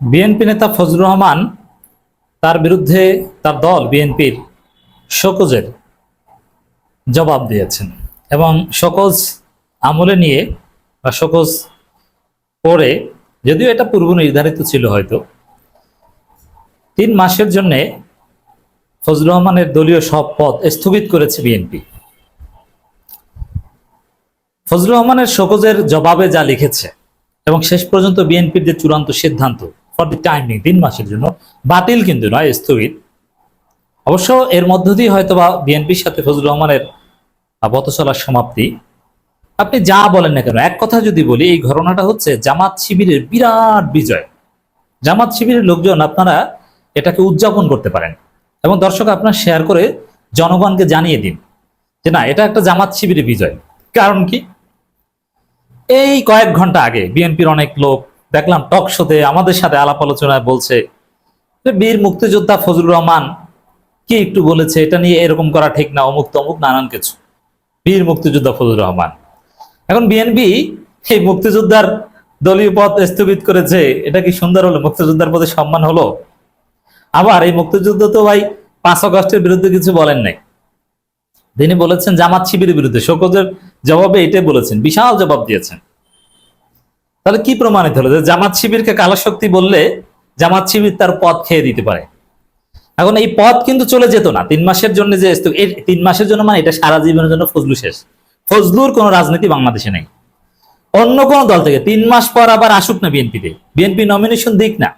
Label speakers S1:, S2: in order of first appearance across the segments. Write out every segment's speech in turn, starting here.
S1: BNP নেতা ফজলুর রহমান তার বিরুদ্ধে তার দল বিএনপির শোকজের জবাব দিয়েছেন এবং শোকজ আমলে নিয়ে বা শোকজ পরে, যদিও এটা পূর্ব নির্ধারিত ছিল হয়তো, তিন মাসের জন্য ফজলুর রহমানের দলীয় সব পদ স্থগিত করেছে বিএনপি। ফজলুর রহমানের শোকজের জবাবে যা লিখেছে এবং শেষ পর্যন্ত বিএনপির যে চূড়ান্ত সিদ্ধান্ত ফর দি টাইমিং তিন মাসের জন্য। বাতিল কিন্তু নয়, স্থগিত। অবশ্য এর মধ্য দিয়ে হয়তো বা বিএনপির সাথে ফজলুর রহমানের পথ চলার সমাপ্তি। আপনি যা বলেন না কেন, এক কথা যদি বলি, এই ঘটনাটা হচ্ছে জামাত শিবিরের বিরাট বিজয়। জামাত শিবিরের লোকজন আপনারা এটাকে উদযাপন করতে পারেন। এবং দর্শক, আপনার শেয়ার করে জনগণকে জানিয়ে দিন যে না, এটা একটা জামাত শিবিরের বিজয়। কারণ কি? এই কয়েক ঘণ্টা আগে বিএনপির অনেক লোক দেখলাম টক শোতে আমাদের সাথে আলাপ আলোচনায় বলছে বীর মুক্তিযোদ্ধা ফজলুর রহমান কি একটু বলেছে? এটা নিয়ে এরকম করা ঠিক না, অমুক তমুক, নানান কিছু। বীর মুক্তিযোদ্ধা ফজলুর রহমান। এখন বিএনপি এই মুক্তিযোদ্ধার দলীয় পদ স্থগিত করেছে। এটা কি সুন্দর হলো? মুক্তিযোদ্ধার প্রতি সম্মান হলো? আবার এই মুক্তিযুদ্ধ তো ভাই পাঁচ আগস্টের বিরুদ্ধে কিছু বলেন নাই। তিনি বলেছেন জামাত শিবিরের বিরুদ্ধে। শোকজের জবাবে এটাই বলেছেন। বিশাল জবাব দিয়েছেন। তাহলে কি প্রমাণিত হলো? যে জামাত শিবিরকে কালো শক্তি বললে জামাত শিবির তার পদ খেয়ে দিতে পারে। এখন এই পদ কিন্তু চলে যেত না। তিন মাসের জন্য যে তিন মাসের জন্য মানে এটা সারা জীবনের জন্য ফজলু শেষ। ফজলুর কোনো রাজনীতি বাংলাদেশে নেই। অন্য কোন দল থেকে। তিন মাস পর আবার আসুক না বিএনপিতে। বিএনপি নমিনেশন দিক না।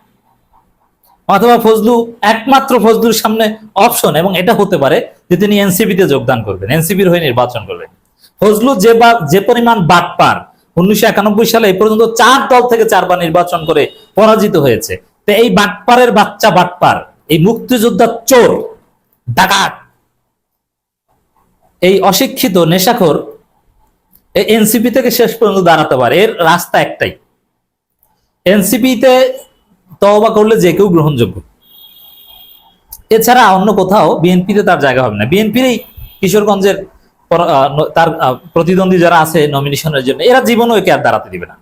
S1: অথবা ফজলু একমাত্র ফজলুর সামনে অপশন এবং এটা হতে পারে যে তিনি এনসিপিতে যোগদান করবেন, এনসিপির হয়ে নির্বাচন করবেন। ফজলু যে বা যে পরিমাণ বাটপার উনিশশো একানব্বই সালে এই পর্যন্ত চার দল থেকে চারবার নির্বাচন করে পরাজিত হয়েছে। তো এই বাটপারের বাচ্চা বাটপার, এই মুক্তিযোদ্ধা চোর, ডাকাত, এই অশিক্ষিত, নেশাখোর এনসিপি থেকে শেষ পর্যন্ত দাঁড়াতে পারে। এর রাস্তা একটাই। এনসিপিতে তওবা করলে যে কেউ গ্রহণযোগ্য। এছাড়া অন্য কোথাও বিএনপিতে তার জায়গা হবে না। বিএনপির কিশোরগঞ্জের তার প্রতিদ্বন্দ্বী যারা আছে নমিনেশনের জন্য, এরা জীবনও একে আর দাঁড়াতে দিবে না।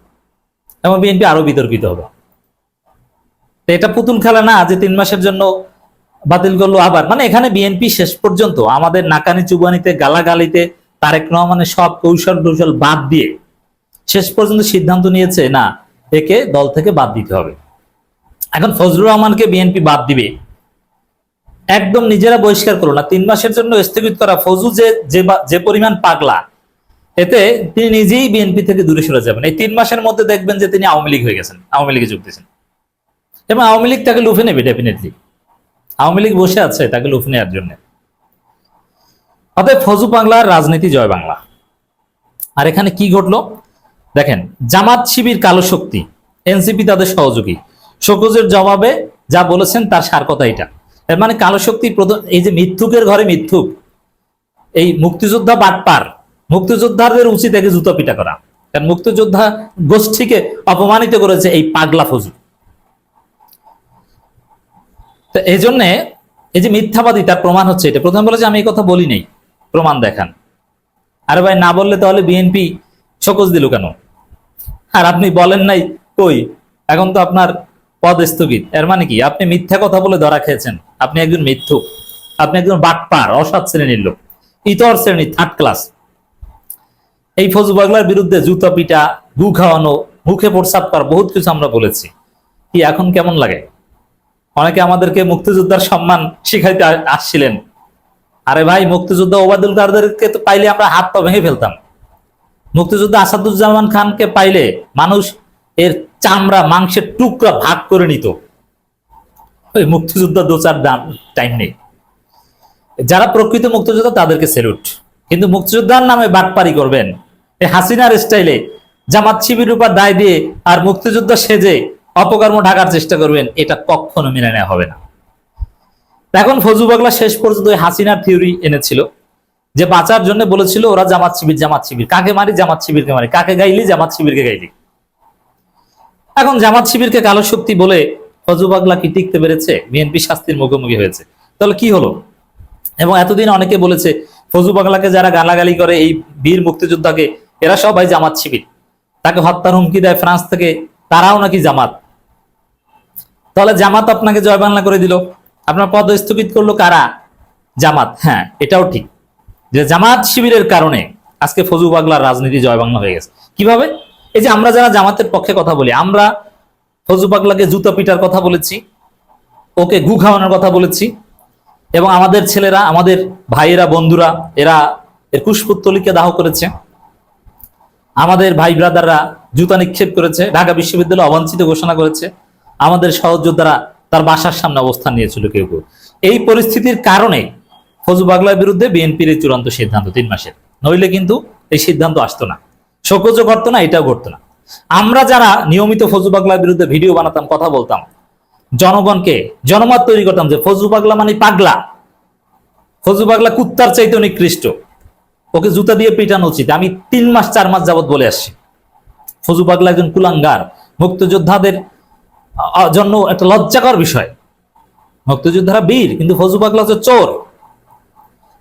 S1: এবং বিএনপি আরও বিতর্কিত হবে। এটা পুতুল খেলা না, যে তিন মাসের জন্য বাতিল করল আবার। মানে এখানে বিএনপি শেষ পর্যন্ত, আমাদের নাকানি চুবানিতে, গালাগালিতে, তারেক রহমানের সব কৌশল টৌশল বাদ দিয়ে শেষ পর্যন্ত সিদ্ধান্ত নিয়েছে, না, একে দল থেকে বাদ দিতে হবে। এখন ফজলুর রহমানকে বিএনপি বাদ দিবে। একদম নিজেরা বহিষ্কার করল না। তিন মাসের জন্য স্থগিত করা। ফজু যে যে পরিমাণ পাগলা, এতে তিনি নিজেই বিএনপি থেকে দূরে সরে যাবেন। এই তিন মাসের মধ্যে দেখবেন যে তিনি আওয়ামী লীগ হয়ে গেছেন, আওয়ামী লীগে যোগ দিয়েছেন। এবং আওয়ামী লীগ তাকে লুফে নেবে ডেফিনেটলি আওয়ামী লীগ বসে আছে, তাকে লুফে নেওয়ার জন্য। অতএব ফজু বাংলার রাজনীতি জয় বাংলা। আর এখানে কি ঘটলো? দেখেন, জামাত শিবির কালো শক্তি এনসিপি তাদের সহযোগী। শোকজের জবাবে যা বলেছেন তার সার কথা এটা। এর মানে কালো শক্তি এই যে মিথ্যুকের ঘরে মিথ্যুক, এই মুক্তিযোদ্ধা বাটপার মুক্তিযোদ্ধাদের উচিত একে জুতো পিটা করা। কারণ মুক্তিযোদ্ধা গোষ্ঠীকে অপমানিত করেছে এই পাগলা ফজু তো এই জন্যে এই যে মিথ্যাবাদী, তার প্রমাণ হচ্ছে এটা। প্রথম বলে যে আমি এই কথা বলি নাই, প্রমাণ দেখান। আরে ভাই, না বললে তাহলে বিএনপি শোকজ দিল কেন? আর আপনি বলেন নাই কই? এখন তো আপনার পদ স্থগিত এর মানে কি? আপনি মিথ্যা কথা বলে ধরা খেয়েছেন। আপনি একজন মিথ্যুক। আপনি একজন বাটপার, অসৎ শ্রেণির লোক। ইতর শ্রেণি থার্ড ক্লাস এই ফজু বাগলার বিরুদ্ধে জুতা পিটা, গু খাওয়ানো, মুখে প্রসাব করা, বহুত কিছু আমরা বলেছি। কি এখন কেমন লাগে? অনেকে আমাদেরকে মুক্তিযোদ্ধার সম্মান শিখাইতে আসছিলেন। আরে ভাই, মুক্তিযোদ্ধা ওবায়দুল কাদেরকে তো পাইলে আমরা হাত পা ভেঙে ফেলতাম। মুক্তিযোদ্ধা আসাদুজ্জামান খানকে পাইলে মানুষ এর চামড়া, মাংসের টুকরা ভাগ করে নিত। ওই মুক্তিযোদ্ধা দু চার টাইম নেই। যারা প্রকৃত মুক্তিযোদ্ধা তাদেরকে সেলুট কিন্তু মুক্তিযোদ্ধার নামে বাটপারি করবেন। এই হাসিনার স্টাইলে জামাত শিবির উপর দায় দিয়ে আর মুক্তিযোদ্ধা সেজে অপকর্ম ঢাকার চেষ্টা করবেন, এটা কখনো মেনে নেওয়া হবে না। এখন ফজু বাগলা শেষ পর্যন্ত ওই হাসিনার থিওরি এনেছিল, যে বাঁচার জন্য বলেছিল, ওরা জামাত শিবির জামাত শিবির। কাকে মারি? জামাত শিবিরকে মারি। কাকে গাইলি? জামাত শিবিরকে গাইলি। এখন জামাত শিবিরকে কালো শক্তি বলে ফজু বাগলা কি টিকতে পেরেছে? বিএনপি শাস্তির মুখোমুখি হয়েছে। তাহলে কি হলো? এবং এতদিন অনেকে বলেছে, ফজু বাগলাকে যারা গালাগালি করে এই বীর মুক্তিযোদ্ধাকে, এরা সবাই জামাত শিবির। তাকে হত্যার হুমকি দেয় ফ্রান্স থেকে, তারাও নাকি জামাত। তাহলে জামাত আপনাকে জয় বাংলা করে দিল। আপনার পদ স্থগিত করল কারা? জামাত। হ্যাঁ এটাও ঠিক। যে জামাত শিবিরের কারণে আজকে ফজু পাগলার রাজনীতি জয় বাংলা হয়ে গেছে। কীভাবে? এই যে আমরা যারা জামাতের পক্ষে কথা বলি, আমরা ফজু পাগলাকে জুতা পিটার কথা বলেছি, ওকে গু খাওয়ানোর কথা বলেছি এবং আমাদের ছেলেরা, আমাদের ভাইয়েরা, বন্ধুরা, এরা এর কুশপুত্তলিকে দাহ করেছে। আমাদের ভাই ব্রাদাররা জুতা নিক্ষেপ করেছে, ঢাকা বিশ্ববিদ্যালয় অবাঞ্ছিত ঘোষণা করেছে। আমাদের সহযোদ্ধারা তার বাসার সামনে অবস্থান নিয়েছিল কেউ কেউ। এই পরিস্থিতির কারণে ফজু বাগলার বিরুদ্ধে বিএনপির চূড়ান্ত সিদ্ধান্ত তিন মাসের। নইলে কিন্তু এই সিদ্ধান্ত আসতো না। শোকজও ঘটতো না, এটাও ঘটতো না। আমরা যারা নিয়মিত ফজু বাগলার বিরুদ্ধে ভিডিও বানাতাম, কথা বলতাম, জনগণকে জনমত তৈরি করতাম যে ফজু পাগলা মানে পাগলা। ফজু পাগলা কুত্তার চাইতে নিকৃষ্ট। ওকে জুতা দিয়ে পিটানো উচিত। আমি তিন মাস, চার মাস যাবত বলে আসছি। ফজু পাগলা একজন কুলাঙ্গার। মুক্তিযোদ্ধাদের জন্য একটা লজ্জাকর বিষয়। মুক্তিযোদ্ধারা বীর, কিন্তু ফজু পাগলা হচ্ছে চোর।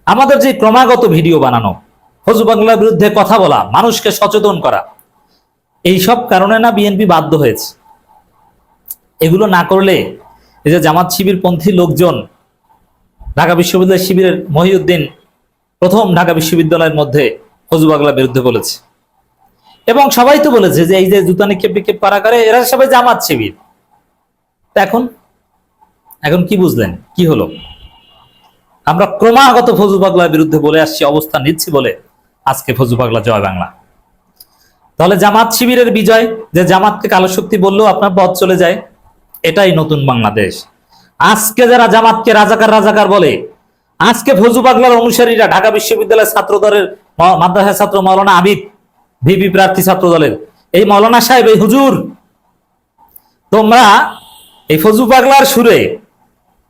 S1: আমাদের যে ক্রমাগত ভিডিও বানানো ফজু পাগলার বিরুদ্ধে কথা বলা, মানুষকে সচেতন করা। এই সব কারণে না বিএনপি বাধ্য হয়েছে। এগুলো না করলে এই যে জামাত শিবির পন্থী লোকজন ঢাকা বিশ্ববিদ্যালয় শিবিরের মহিউদ্দিন প্রথম ঢাকা বিশ্ববিদ্যালয়ের মধ্যে ফজু পাগলার বিরুদ্ধে বলেছে। এবং সবাই তো বলেছে যে এই যে জুতা নিক্ষেপ নিক্ষেপ করা করে, এরা সবাই জামাত শিবির। এখন এখন কি বুঝলেন? কি হলো? আমরা ক্রমাগত ফজু পাগলার বিরুদ্ধে বলে আসছি অবস্থান নিচ্ছি বলে আজকে ফজু পাগলা জয় বাংলা। তাহলে জামাত শিবিরের বিজয়, যে জামাতকে কালো শক্তি বললেও আপনার পথ চলে যায়, এটাই নতুন বাংলাদেশ। আজকে যারা জামাতকে রাজাকার রাজাকার বলে, আজকে ফজু পাগলার অনুসারীরা ঢাকা বিশ্ববিদ্যালয়ের ছাত্র দলের মাদ্রাসা ছাত্র মৌলানা আবিদ, ভিপি প্রার্থী ছাত্র দলের এই মৌলানা সাহেব, এই হুজুর, তোমরা এই ফজু পাগলার সুরে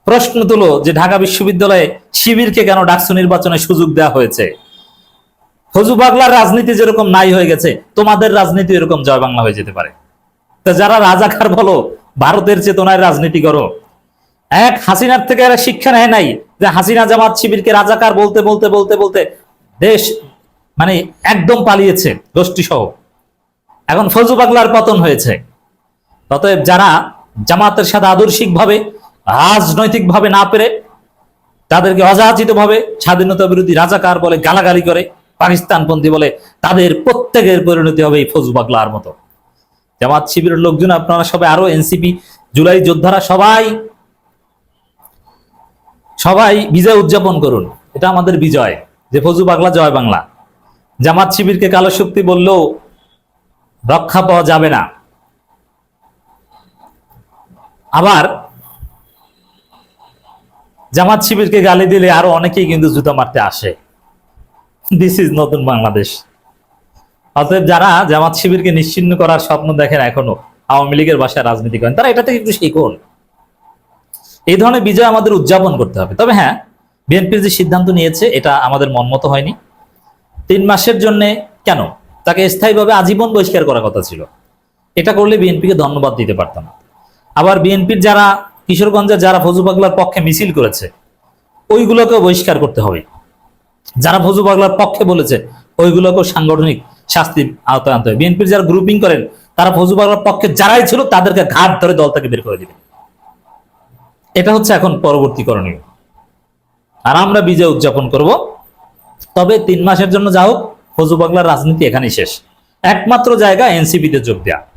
S1: প্রশ্ন তুলো যে ঢাকা বিশ্ববিদ্যালয়ে শিবিরকে কেন ডাকসু নির্বাচনে সুযোগ দেওয়া হয়েছে। ফজু পাগলার রাজনীতি যেরকম নাই হয়ে গেছে, তোমাদের রাজনীতি এরকম জয় বাংলা হয়ে যেতে পারে। তা যারা রাজাকার বলো, ভারতের চেতনায় রাজনীতি করো। এক, হাসিনার থেকে এরা শিক্ষা নেয় নাই যে হাসিনা জামাত শিবিরকে রাজাকার বলতে বলতে বলতে বলতে দেশ মানে একদম পালিয়েছে গোষ্ঠী সহ এখন ফজু পাগলার পতন হয়েছে। অতএব যারা জামাতের সাথে আদর্শিক ভাবে রাজনৈতিক ভাবে না পেরে, তাদেরকে অযাচিত ভাবে স্বাধীনতা বিরোধী রাজাকার বলে গালাগালি করে পাকিস্তানপন্থী বলে তাদের প্রত্যেকের পরিণতি হবে এই ফজু মতো। জামাত শিবিরের লোকজন আপনারা সবাই, আরও এনসিপি, জুলাই যোদ্ধারা সবাই সবাই বিজয় উদযাপন করুন। এটা আমাদের বিজয়, যে ফজু বাংলা জয় বাংলা। জামাত শিবিরকে কালো শক্তি বললেও রক্ষা পাওয়া যাবে না। আবার জামাত শিবিরকে গালি দিলে আরও অনেকেই কিন্তু জুতা মারতে আসে। দিস ইজ নতুন বাংলাদেশ। অতএব যারা জামাত শিবিরকে নিশ্চিন্ন করার স্বপ্ন দেখেন এখনও, আওয়ামী লীগের বাসায় রাজনীতি করেন, তারা এটা থেকে একটু শিখুন এই ধরনের বিজয় আমাদের উদযাপন করতে হবে। তবে হ্যাঁ বিএনপির যে সিদ্ধান্ত নিয়েছে, এটা আমাদের মনমতো হয়নি। তিন মাসের জন্য কেন? তাকে স্থায়ীভাবে আজীবন বহিষ্কার করার কথা ছিল। এটা করলে বিএনপিকে ধন্যবাদ দিতে পারতাম। আবার বিএনপির যারা কিশোরগঞ্জের যারা ফজু পাগলার পক্ষে মিছিল করেছে, ওইগুলোকেও বহিষ্কার করতে হবে। যারা ফজু পাগলার পক্ষে বলেছে, ওইগুলোকেও সাংগঠনিক শাস্তির আওতায় আনতে হবে। বিএনপির যারা গ্রুপিং করেন, তারা ফজু পাগলার পক্ষে যারাই ছিল, তাদেরকে ঘাট ধরে দল থেকে বের করে দিবে। এটা হচ্ছে এখন পরবর্তী করণীয়। আর আমরা বিজয় উদযাপন করব। তবে তিন মাসের জন্য যা হোক ফজু পাগলার রাজনীতি এখানেই শেষ। একমাত্র জায়গা এনসিপিতে যোগ দেয়া।